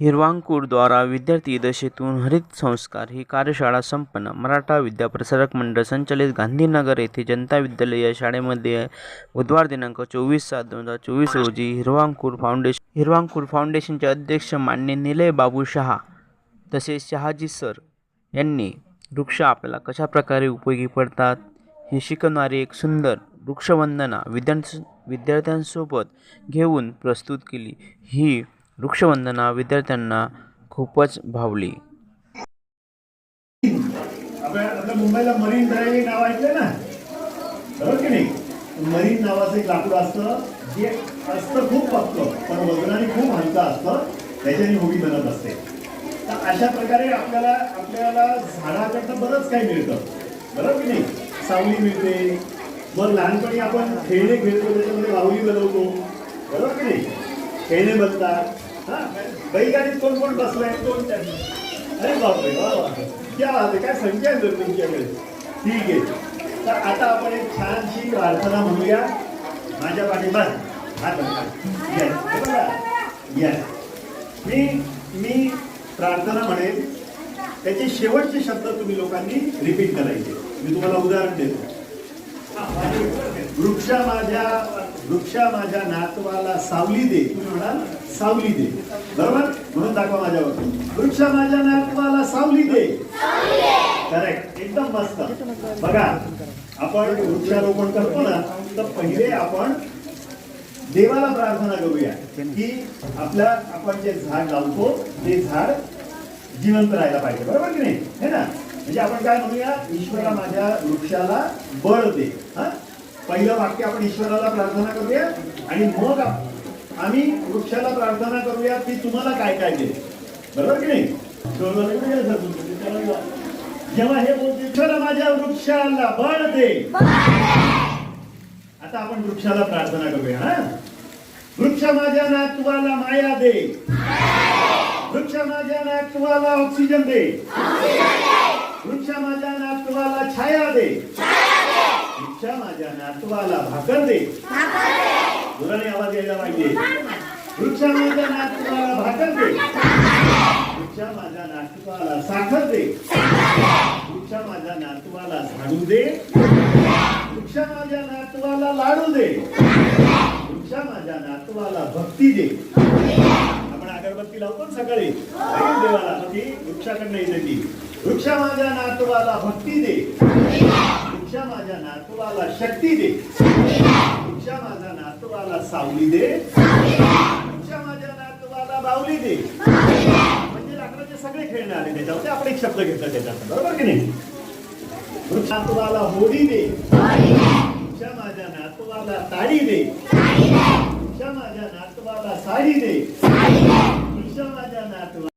हिरवांकूरद्वारा विद्यार्थी दशेतून हरित संस्कार ही कार्यशाळा संपन्न. मराठा विद्याप्रसारक मंडळ संचलित गांधीनगर येथे जनता विद्यालय या शाळेमध्ये बुधवार दिनांक चोवीस सात दोन हजार चोवीस रोजी हिरवांकूर फाउंडेशन हिरवांकूर फाउंडेशनचे अध्यक्ष मान्य निलय बाबू शहा तसेच शहाजी सर यांनी वृक्ष आपल्याला कशा प्रकारे उपयोगी पडतात हे शिकवणारी एक सुंदर वृक्षवंदना विद्यार्थ्यांस विद्यार्थ्यांसोबत घेऊन प्रस्तुत केली. ही वृक्षवंदना विद्यार्थ्यांना खूपच भावली. आपल्या मुंबईला मरीन ड्राईव्ह नाव ऐकलं ना? बरोबर की नाही? मरीन नावाचं एक लाकूड असतं जे असतं खूप पक्क पण वजनाने खूप हलकं असतं त्याच्याने होडी बनत असते. तर अशा प्रकारे आपल्याला आपल्याला झाडाकडनं बरंच काही मिळतं. बरोबर की नाही? सावली मिळते. मग लहानपणी आपण खेळणे खेळतो त्याच्यामध्ये बाहुली बनवतो. बरोबर की नाही? खेळणे बनतात. हा बैलगाडीत कोण कोण बसलाय? कोण त्यांनी अरे बापरे वा वा. क्या बात काय संख्या आहे बरं तुमच्याकडे ठीक आहे. तर आता आपण एक छानशी प्रार्थना म्हणूया. माझ्या पाठीमाग हात वर मी मी प्रार्थना म्हणेन. त्याचे शेवटचे शब्द तुम्ही लोकांनी रिपीट करायचे. मी तुम्हाला उदाहरण देतो. वृक्षा माझ्या वृक्षा माझ्या नातवाला सावली दे. तुम्ही म्हणाल? सावली दे. बरोबर? म्हणून दाखवा माझ्यावर वृक्षा माझ्या नातवाला सावली दे. करेक्ट एकदम मस्त. बघा आपण वृक्षारोपण करतो ना तर पहिले आपण देवाला प्रार्थना करूया की आपल्या आपण जे झाड लावतो ते झाड जिवंत राहायला पाहिजे. बरोबर की नाही? है ना? म्हणजे आपण काय म्हणूया? ईश्वरा माझ्या वृक्षाला बळ दे. हा? पहिलं वाक्य आपण ईश्वराला प्रार्थना करूया आणि मग आम्ही वृक्षाला प्रार्थना करूया की तुम्हाला काय काय दे. बरोबर की नाही? जेव्हा हे बोलते ईश्वरा माझ्या वृक्षाला बळ दे. आता आपण वृक्षाला प्रार्थना करूया हा? वृक्ष माझ्या नातवाला माया दे. वृक्ष माझ्या नातवाला ऑक्सिजन दे. वृक्ष माझ्या नातवाला छाया दे. वृक्ष माझ्या नातवाला भाकर दे. जोराने आवाज यायला पाहिजे वृक्ष माझ्या नातवाला भाकर दे. वृक्षा माझ्या नातवाला साखर दे. वृक्षा माझ्या नातवाला झाडू दे. वृक्षा माझ्या नातवाला लाडू दे. वृक्षा माझ्या नातवाला भक्ती दे. आपण अगरबत्ती लावतो सकाळी. देवाला ती वृक्षाकडनं येते ती. वृक्षा माझ्या नातवाला भक्ती दे. माझ्या नातवाला शक्ती दे. वृक्ष माझ्या नातवाला सावली दे. वृक्ष माझ्या नातवाला बावली दे. म्हणजे लाकडाचे सगळे खेळणे आले त्याच्यावरती आपण एक शब्द घेतला त्याच्यात. बरोबर की नाही? नातवाला होडी दे. वृक्ष माझ्या नातवाला ताडी दे. वृक्ष माझ्या नातवाला साडी दे. वृक्ष माझ्या नातवा